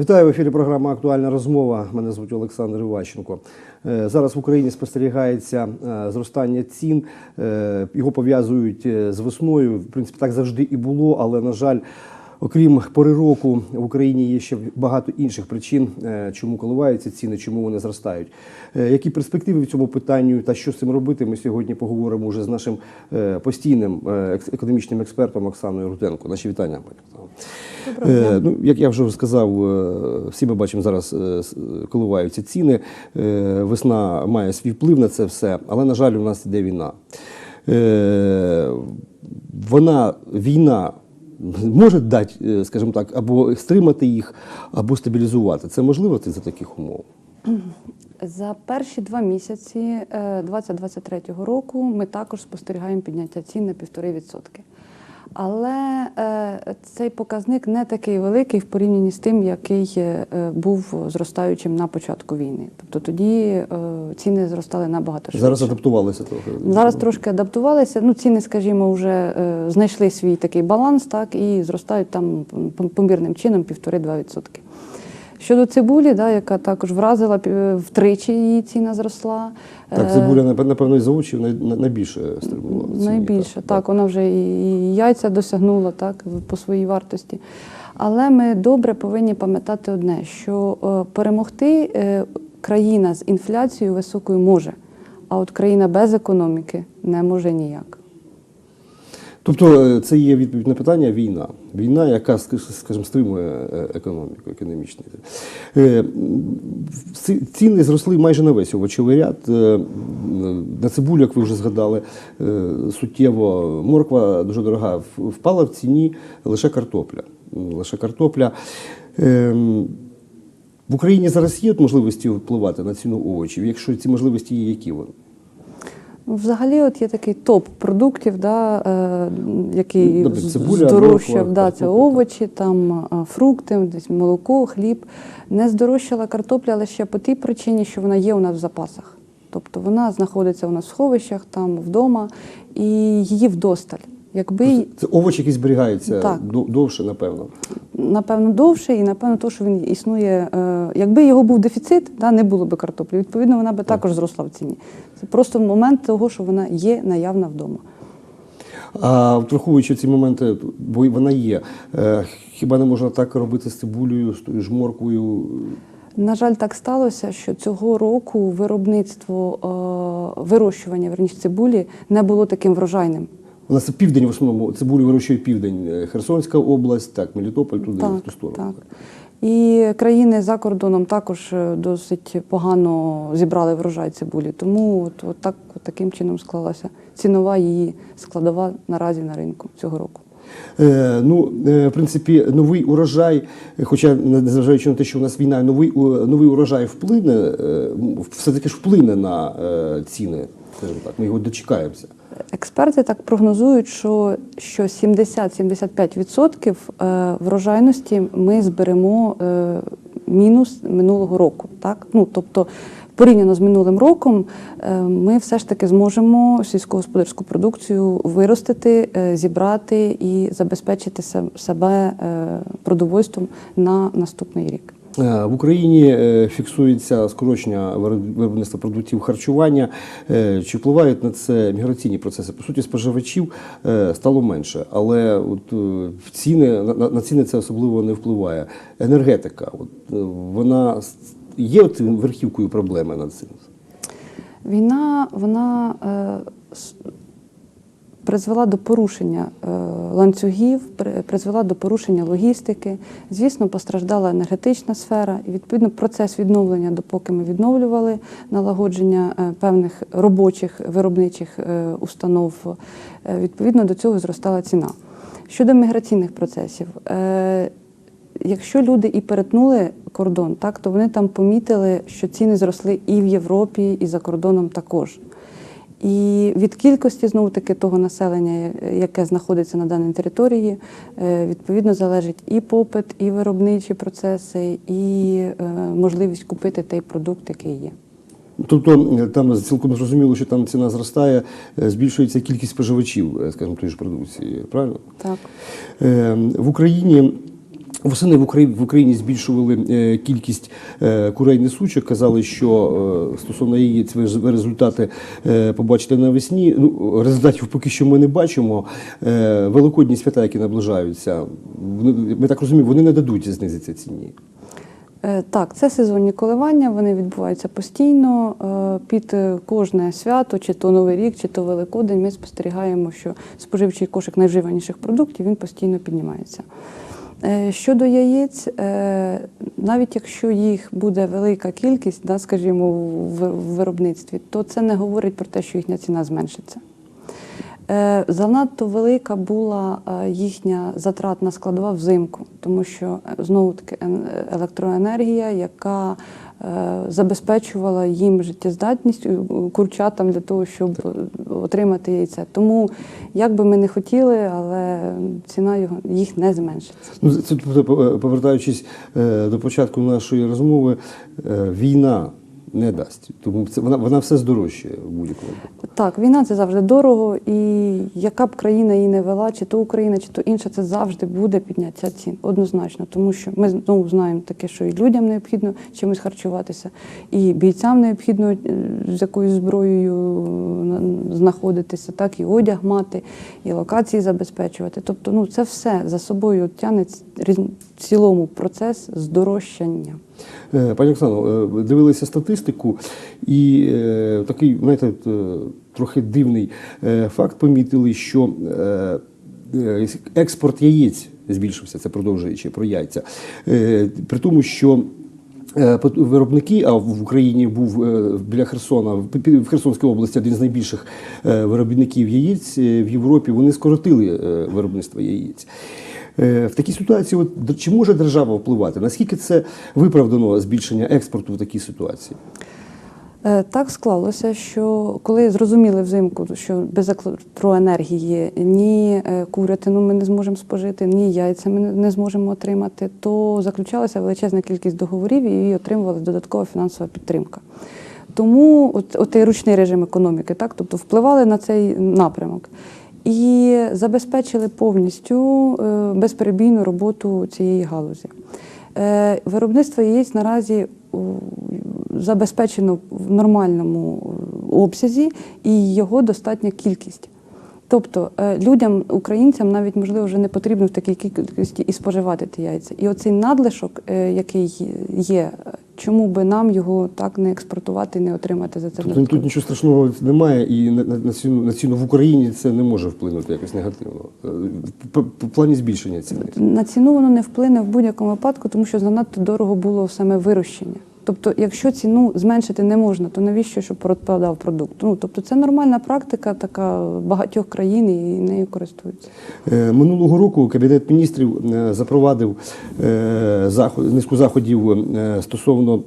Вітаю в ефірі. Програма Актуальна розмова. Мене звуть Олександр Іващенко. Е, Зараз в Україні спостерігається е, зростання цін. Е, Його пов'язують з весною. В принципі, так завжди і було, але на жаль. Окрім пори року, в Україні є ще багато інших причин, е, чому коливаються ціни, чому вони зростають. Е, Які перспективи в цьому питанню та що з цим робити? Ми сьогодні поговоримо вже з нашим е, постійним економічним експертом Оксаною Руденко. Наші вітання, пані Оксано. Е, Ну, як я вже сказав, всі ми бачимо зараз коливаються ціни. Весна має свій вплив на це все, але на жаль, у нас іде війна. Вона війна може дати, е, скажімо так, або стримати їх, або стабілізувати. Це можливо це за таких умов. За перші два місяці е, 2023 року ми також спостерігаємо підняття цін на 1,5%. Але е, цей показник не такий великий в порівнянні з тим, який е, був зростаючим на початку війни. Тобто тоді е, ціни зростали набагато швидше. Зараз адаптувалися трохи. Зараз трошки адаптувалися. Ну, ціни, скажімо, вже е, знайшли свій такий баланс, так, і зростають там помірним чином 1,5-2%. Щодо цибулі, да, яка також вразила втричі її ціна зросла. Так, Е, цибуля, напевно, із най- найбільше стрибнула. Найбільше, так, вона вже і і яйця досягнула так, по своїй вартості. Але ми добре повинні пам'ятати одне, що е, перемогти е, країна з інфляцією високою може, а от країна без економіки не може ніяк. Тобто е, це є відповідь на питання війна. Війна, яка, скажімо, стримує е, економіку, економічну. Е, Ціни зросли майже на весь овочевий ряд. На цибулю, як ви вже згадали, суттєво морква дуже дорога. Впала в ціні лише картопля. Лише картопля. Е, В Україні зараз є можливості впливати на ціну овочів. Якщо ці можливості є, які вони? Взагалі, от є такий топ продуктів, да, е, який Добре, цибуля, здорожчав. морква, Да, це картопля, овочі, там е, фрукти, десь молоко, хліб. Не здорожчала картопля лише по тій причині, що вона є у нас в запасах. Тобто вона знаходиться у нас в сховищах, там вдома, і її вдосталь. Якби Це овоч, який зберігається Так. дов- довше, напевно. напевно довше, і напевно, то, що він існує. е, Якби його був дефіцит, да, не було би картоплі. Відповідно, вона би також зросла в ціні. Це просто момент того, що вона є наявна вдома. А враховуючи ці моменти, бо вона є, е, хіба не можна так робити з цибулею, з тою ж морквою? На жаль, так сталося, що цього року виробництво е, вирощування верніше цибулі не було таким врожайним. У нас південь в основному, цибулю вирощує південь. Е, Херсонська область, так, Мелітополь, туди, в ту сторону. так. І країни за кордоном також е, досить погано зібрали врожай цибулі. Тому от, от так, от таким чином склалася цінова її складова наразі на ринку цього року. Е, ну, е, в принципі, новий урожай, е, хоча незважаючи на те, що у нас війна, новий, у- новий урожай вплине, е, все-таки ж вплине на ціни. скажімо так, ми його дочекаємося. Експерти так прогнозують, що, що 70-75% е, врожайності ми зберемо е, мінус минулого року. Так? Ну, тобто, порівняно з минулим роком, е, ми все ж таки зможемо сільськогосподарську продукцію виростити, зібрати і забезпечити себе продовольством на наступний рік. Е, В Україні е, фіксується скорочення виробництва продуктів харчування. Е, Чи впливають на це міграційні процеси? По суті, споживачів стало менше, але от ціни на- ціни це особливо не впливає. Енергетика, от вона є от верхівкою проблеми над цим. Війна вона призвела до порушення е, ланцюгів, при- призвела до порушення логістики. Звісно, постраждала енергетична сфера, і відповідно процес відновлення, допоки ми відновлювали налагодження е, певних робочих виробничих е, установ, відповідно до цього зростала ціна. Щодо міграційних процесів. Якщо люди і перетнули кордон, так то вони там помітили, що ціни зросли і в Європі, і за кордоном також. І від кількості знову таки того населення, яке знаходиться на даній території, е, відповідно залежить і попит, і виробничі процеси, і е, можливість купити той продукт, який є. Тобто е, там цілком зрозуміло, що там ціна зростає, збільшується кількість споживачів, скажімо, тієї ж продукції. Правильно? Так. В Україні Восени в Україні, збільшували е, кількість е, курей несучих. Казали, що е, стосовно яєць ви, результати побачите навесні. Ну, результатів поки що ми не бачимо. Великодні свята, які наближаються, ми так розуміємо, вони не дадуть знизитися ціні. Так, це сезонні коливання, вони відбуваються постійно. Під кожне свято, чи то Новий рік, чи то Великодень, ми спостерігаємо, що споживчий кошик найвживаніших продуктів він постійно піднімається. Е, Щодо яєць, е, навіть якщо їх буде велика кількість, да, скажімо, в виробництві, то це не говорить про те, що їхня ціна зменшиться. Е, Занадто велика була їхня затратна складова взимку, тому що знову таки електроенергія, яка забезпечувала їм життєздатність е, курчатам для того, щоб е, отримати яйця. Тому, як би ми не хотіли, але ціна його їх не зменшиться. Ну, це тобто, повертаючись е, до початку нашої розмови, е, війна не дасть. Тому це вона, вона все здорожчає в будь-якому. Так, війна це завжди дорого, і яка б країна її не вела, чи то Україна, чи то інша, це завжди буде підняття цін. Однозначно, тому що ми знову знаємо таке, що і людям необхідно чимось харчуватися, і бійцям необхідно е, з якоюсь зброєю е, на- знаходитися, так і одяг мати, і локації забезпечувати. Тобто, ну це все за собою тягне ц- різ- в цілому процес здорожчання. Е, Пані Оксано, е, дивилися статистику, і е, такий, знаєте, трохи дивний факт помітили, що експорт яєць збільшився, це продовжуючи про яйця. При тому, що Виробники, а в Україні був біля Херсона, в Херсонській області один з найбільших виробників яєць в Європі. Вони скоротили виробництво яєць. Е, В такій ситуації, от, чи може держава впливати? Наскільки це виправдано збільшення експорту в такій ситуації? Е, Так склалося, що коли зрозуміли взимку, що без електроенергії ні е, курятину ми не зможемо спожити, ні яйця ми не- зможемо отримати, то заключалася величезна кількість договорів і отримувалася додаткова фінансова підтримка. Тому от, отей ручний режим економіки, так, тобто впливали на цей напрямок і забезпечили повністю е, безперебійну роботу цієї галузі. Е, Виробництво яєць наразі забезпечено в нормальному е, обсязі і його достатня кількість. Тобто людям, українцям, навіть можливо вже не потрібно в такій кількості і споживати ті яйця. І оцей надлишок, який є, чому би нам його так не експортувати і не отримати за це Тобто тут нічого страшного немає, і на, на, ціну, на ціну в Україні це не може вплинути якось негативно. Е, по плані збільшення ціни. На ціну воно не вплине в будь-якому випадку, тому що занадто дорого було саме вирощення. Тобто, якщо ціну зменшити не можна, то навіщо щоб пропадав продукт? Ну тобто, це нормальна практика, така багатьох країн і нею користуються. Е, Минулого року Кабінет міністрів е, запровадив е, заход- низку заходів стосовно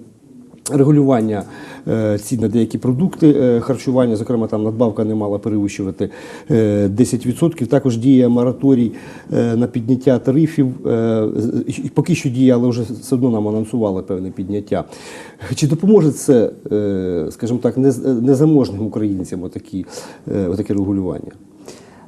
регулювання е, цін на деякі продукти е, харчування, зокрема, там надбавка не мала перевищувати е, 10%. Також діє мораторій е, на підняття тарифів. Е, Поки що діє, але вже все одно нам анонсували певне підняття. Чи допоможе це, е, скажімо так, нез- незаможним українцям отакі, е, отаке регулювання?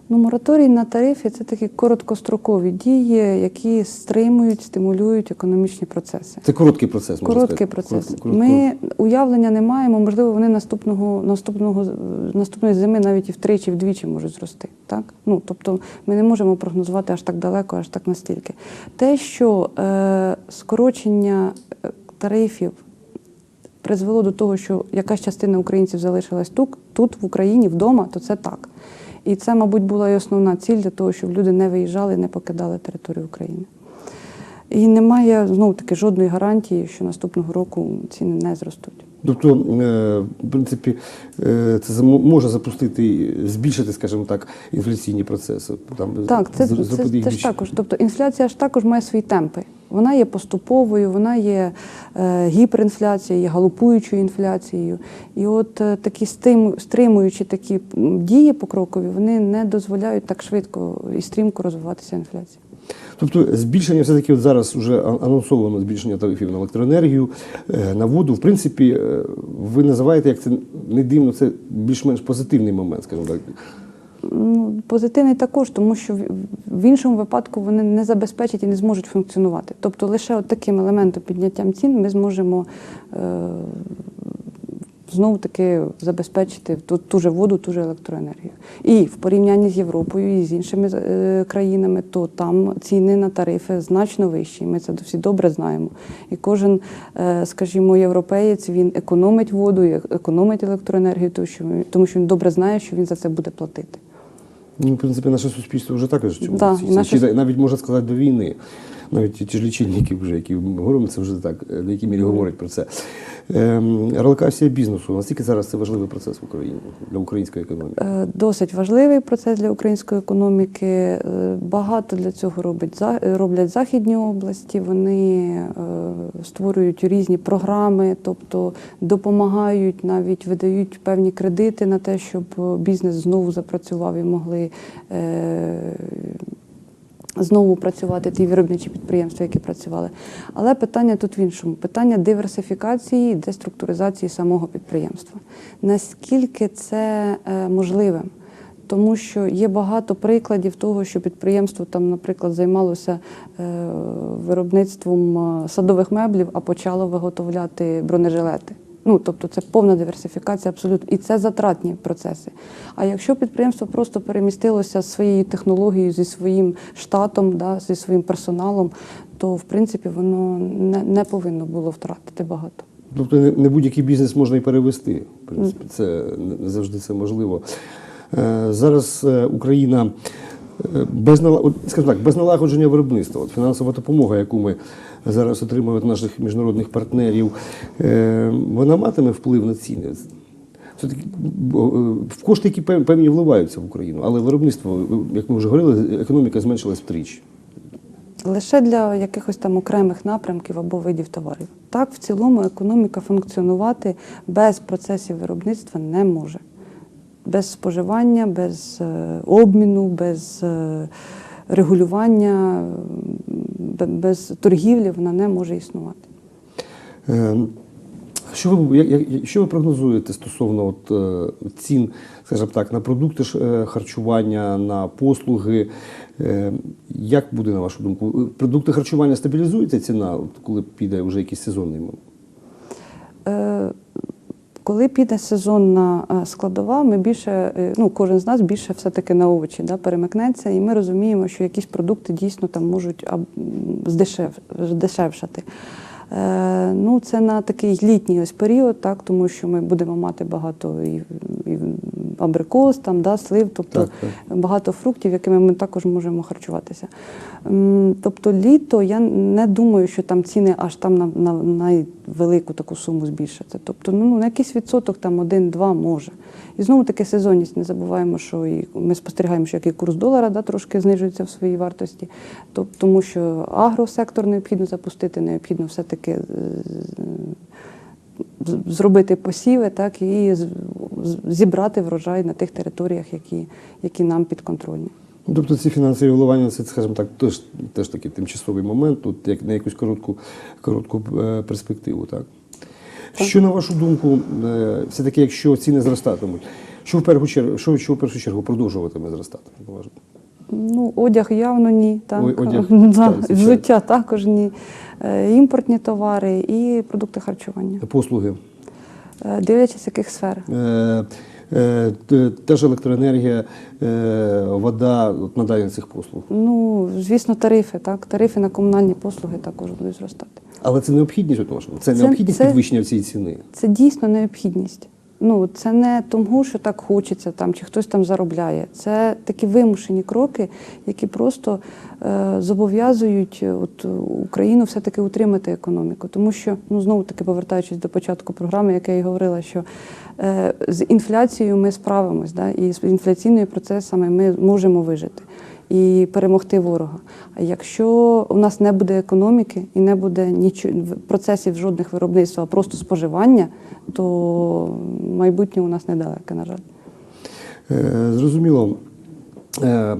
Ну, мораторій на тарифи це такі короткострокові дії, які стримують, стимулюють економічні процеси. Це короткий процес. можна Короткий сказати. процес. Коротко- коротко- Ми уявлення не маємо. Можливо, вони наступного наступного наступної зими навіть і втричі, вдвічі можуть зрости. Так ну тобто, ми не можемо прогнозувати аж так далеко, аж так настільки. Те, що е, скорочення е, тарифів призвело до того, що якась частина українців залишилась тут, тут в Україні вдома, то це так. І це, мабуть, була і основна ціль для того, щоб люди не виїжджали, і не покидали територію України. І немає знову таки жодної гарантії, що наступного року ціни не зростуть. Тобто, е, в принципі, е, це може запустити, збільшити, скажімо так, інфляційні процеси. Там, Так, це, зр- це, це ж також. Тобто інфляція ж також має свої темпи. Вона є поступовою, вона є е, гіперінфляцією, є галопуючою інфляцією. І от е, такі стримуючі такі дії покрокові, вони не дозволяють так швидко і стрімко розвиватися інфляції. Тобто збільшення все-таки зараз вже анонсовано збільшення тарифів на електроенергію, е, на воду. В принципі, ви називаєте, як це не дивно, це більш-менш позитивний момент, скажімо так. Ну, позитивний також, тому що в- іншому випадку вони не забезпечать і не зможуть функціонувати. Тобто лише от таким елементом підняттям цін ми зможемо е, знову таки забезпечити ту, ту же воду, ту же електроенергію. І в порівнянні з Європою і з іншими е, країнами, то там ціни на тарифи значно вищі. Ми це всі добре знаємо. І кожен, е, скажімо, європеєць він економить воду, економить електроенергію, тому що він добре знає, що він за це буде платити. Ну, в принципі, наше суспільство вже також і життя. Да, і наше навіть можна сказати до війни. Навіть ті ж лічильники, вже, які ми говоримо, це вже так, е, в якій мірі говорять про це. Ем, релокація бізнесу. Наскільки зараз це важливий процес в Україні для української економіки? Е, Досить важливий процес для української економіки. Е, Багато для цього робить, роблять західні області. Вони створюють різні програми, тобто допомагають, навіть видають певні кредити на те, щоб бізнес знову запрацював і могли. Знову працювати ті виробничі підприємства, які працювали. Але питання тут в іншому: питання диверсифікації деструктуризації самого підприємства. Наскільки це е, можливим? Тому що є багато прикладів того, що підприємство там, наприклад, займалося е, виробництвом е, садових меблів, а почало виготовляти бронежилети. Ну, тобто це повна диверсифікація абсолютно. І це затратні процеси. А якщо підприємство просто перемістилося зі своєю технологією, зі своїм штатом, да, зі своїм персоналом, то в принципі воно не, не повинно було втратити багато. Тобто не, будь-який бізнес можна і перевести. В принципі, це не завжди це можливо. Е, зараз е, Україна е, без скажімо так, без налагодження виробництва, от фінансова допомога, яку ми зараз отримуємо від наших міжнародних партнерів, е, вона матиме вплив на ціни. Е, в кошти, які певні вливаються в Україну, але виробництво, е, як ми вже говорили, економіка зменшилась втричі. Лише для якихось там окремих напрямків або видів товарів. Так, в цілому економіка функціонувати без процесів виробництва не може. Без споживання, без обміну, без регулювання, без торгівлі вона не може існувати. Е, Що ви, що ви прогнозуєте стосовно от, е, цін, скажімо так, на продукти е, харчування, на послуги? Як буде, на вашу думку? Продукти харчування стабілізується ціна, коли піде вже якийсь сезонний момент? Коли піде сезонна е, складова, ми більше, е, ну кожен з нас більше все-таки на овочі да, перемикнеться, і ми розуміємо, що якісь продукти дійсно там можуть здешев, здешевшати. Е, ну, це на такий літній ось період, так, тому що ми будемо мати багато і, і абрикос, там, да, слив, тобто Так, так. багато фруктів, якими ми також можемо харчуватися. Тобто літо я не думаю, що там ціни аж там на, на, на велику таку суму збільшаться. Тобто ну, на якийсь відсоток там один-два може. І знову таки сезонність. Не забуваємо, що і ми спостерігаємо, що який курс долара да, трошки знижується в своїй вартості. Тоб- Тому що агросектор необхідно запустити, необхідно все-таки е, зробити посіви, так і зібрати врожай на тих територіях, які, які нам підконтрольні. Ну, Тобто ці фінансові вливання, це, скажімо так, теж, теж такий тимчасовий момент, тут як на якусь коротку, коротку е, перспективу. Так? Що, на вашу думку, е, все-таки, якщо ціни зростатимуть, що в першу чергу, що, що в першу чергу продовжуватиме зростати? Ну, одяг явно ні. Так. Ой, одяг, да, так, взуття також ні. Е, Імпортні товари і продукти харчування. Послуги. Дивлячись, яких сфер. Е, Теж електроенергія, е, вода, от надання цих послуг. Ну, звісно, тарифи, так. Тарифи на комунальні послуги також будуть зростати. Але це необхідність от вашому? Це Це- необхідність це- підвищення цієї ціни. Це дійсно необхідність. Ну, це не тому, що так хочеться там, чи хтось там заробляє. Це такі вимушені кроки, які просто е, зобов'язують е, от, Україну все-таки утримати економіку. Тому що, ну знову таки повертаючись до початку програми, як я і говорила, що е, з інфляцією ми справимось, да, і з інфляційними процесами ми можемо вижити і перемогти ворога. А якщо у нас не буде економіки і не буде нічого процесів жодних виробництва, а просто споживання, то майбутнє у нас недалеке, на жаль. Е, Зрозуміло. Е,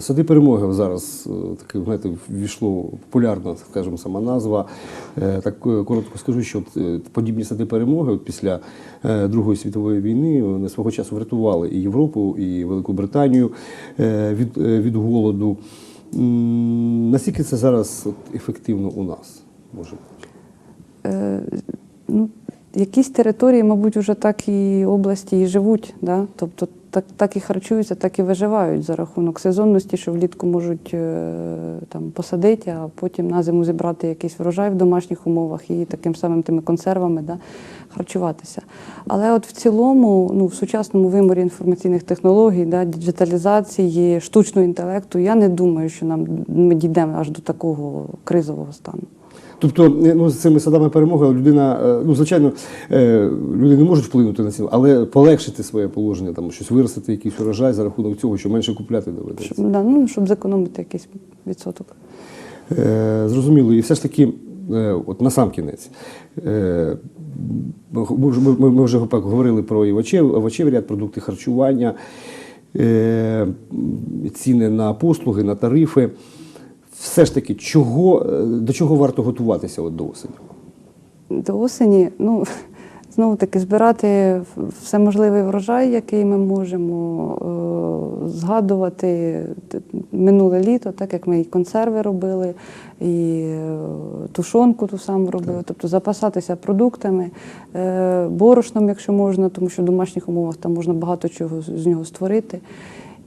Сади перемоги зараз е, таке, знаєте, ввійшло популярна, скажімо, сама назва. Е, Так коротко скажу, що от, подібні сади перемоги от після Другої світової війни вони свого часу врятували і Європу, і Велику Британію від, від голоду. Наскільки це зараз от, ефективно у нас може? Е, ну, якісь території, мабуть, вже так і області і живуть. Да? Тобто так, так і харчуються, так і виживають за рахунок сезонності, що влітку можуть е, там, посадити, а потім на зиму зібрати якийсь врожай в домашніх умовах і таким самим тими консервами да, харчуватися. Але от в цілому, ну, в сучасному виморі інформаційних технологій, да, діджиталізації, штучного інтелекту, я не думаю, що нам ми дійдемо аж до такого кризового стану. Тобто, е, ну, з цими садами перемоги людина, е, ну, звичайно, е, люди не можуть вплинути на ціну, але полегшити своє положення, там, щось виростити, якийсь урожай за рахунок цього, що менше купляти доведеться. Щоб, да, ну, щоб зекономити якийсь відсоток. Е, зрозуміло. І все ж таки, е, от на сам кінець. Е, ми, вже- ми, ми вже говорили про овочевий ряд, продукти харчування, е, ціни на послуги, на тарифи. Все ж таки, чого, е, до чого варто готуватися от до осені? До осені, ну, знову таки, збирати все можливий врожай, який ми можемо, е, згадувати минуле літо, так як ми і консерви робили, і е, тушонку ту саму робили, тобто запасатися продуктами, борошном, якщо можна, тому що в домашніх умовах там можна багато чого з нього створити.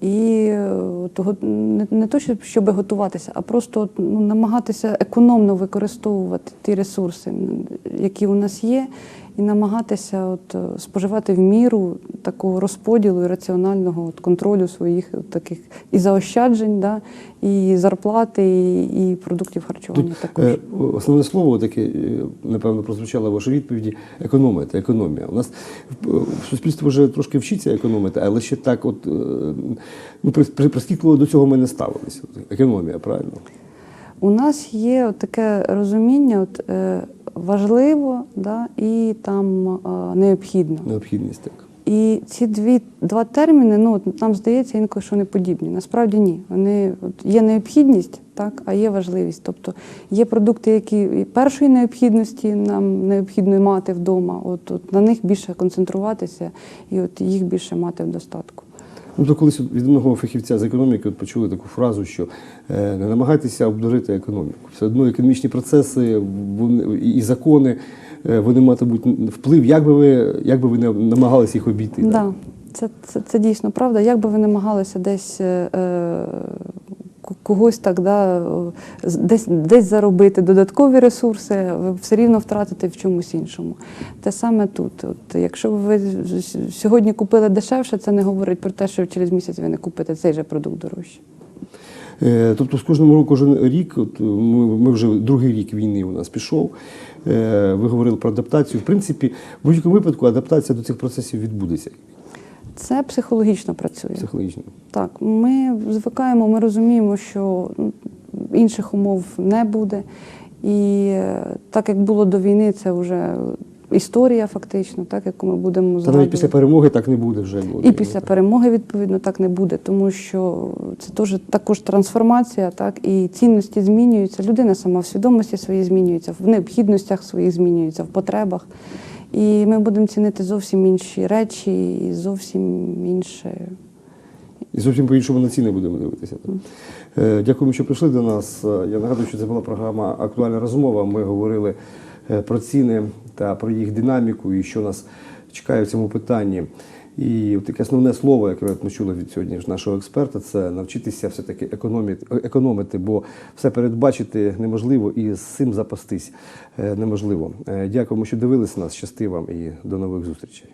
І е, того не, не то, щоб, готуватися, а просто ну, намагатися економно використовувати ті ресурси, які у нас є, і намагатися от, е, споживати в міру такого розподілу і раціонального от, контролю своїх от таких і заощаджень, да, і зарплати, і, і продуктів харчування також. Е, Основне слово таке, е, напевно, прозвучало в вашій відповіді економити, економія. У нас в суспільство вже трошки вчиться економити, але ще так, от ну, при- при- прискіпливо до цього ми не ставилися. Економія, правильно? У нас є таке розуміння, от, е, важливо да, і там е, необхідно. Необхідність так. І ці дві два терміни, ну от нам здається інколи, що вони подібні. Насправді ні. Вони от, є необхідність, так, а є важливість. Тобто є продукти, які і першої необхідності нам необхідно мати вдома. От, от на них більше концентруватися і от їх більше мати в достатку. Ну, то колись від одного фахівця з економіки от почули таку фразу, що е, не намагайтеся обдурити економіку. Все одно економічні процеси вони, і закони е, вони матимуть вплив, як би ви, як би ви не намагалися їх обійти. Так, так? це, це, це дійсно правда. Як би ви намагалися десь е, е, когось так, да, десь, десь заробити додаткові ресурси, ви все рівно втратите в чомусь іншому. Те саме тут. От, якщо ви сьогодні купили дешевше, це не говорить про те, що через місяць ви не купите цей же продукт дорожче. Е, Тобто з кожним роком, кожен рік, от ми, ми вже другий рік війни у нас пішов. Е, Ви говорили про адаптацію. В принципі, в будь-якому випадку адаптація до цих процесів відбудеться Це психологічно працює. психологічно. Так, ми звикаємо, ми розуміємо, що ну, інших умов не буде. І е, так як було до війни, це вже історія фактично, так яку ми будемо Та навіть після перемоги так не буде вже. було. І після перемоги, відповідно, так не буде, тому що це теж також трансформація, так і цінності змінюються. Людина сама в свідомості своїй змінюється, в необхідностях своїх змінюється, в потребах. І ми будемо цінити зовсім інші речі і зовсім інше. І зовсім по-іншому на ціни будемо дивитися. Е, Дякуємо, що прийшли до нас. Я нагадую, що це була програма Актуальна розмова. Ми говорили е, про ціни та про їх динаміку і що нас чекає в цьому питанні. І от таке основне слово, яке ми чули від сьогодні ж нашого експерта, це навчитися все-таки економити, бо все передбачити неможливо і з цим запастись е, неможливо. Е, Дякуємо, що дивились нас. Щасти вам і до нових зустрічей.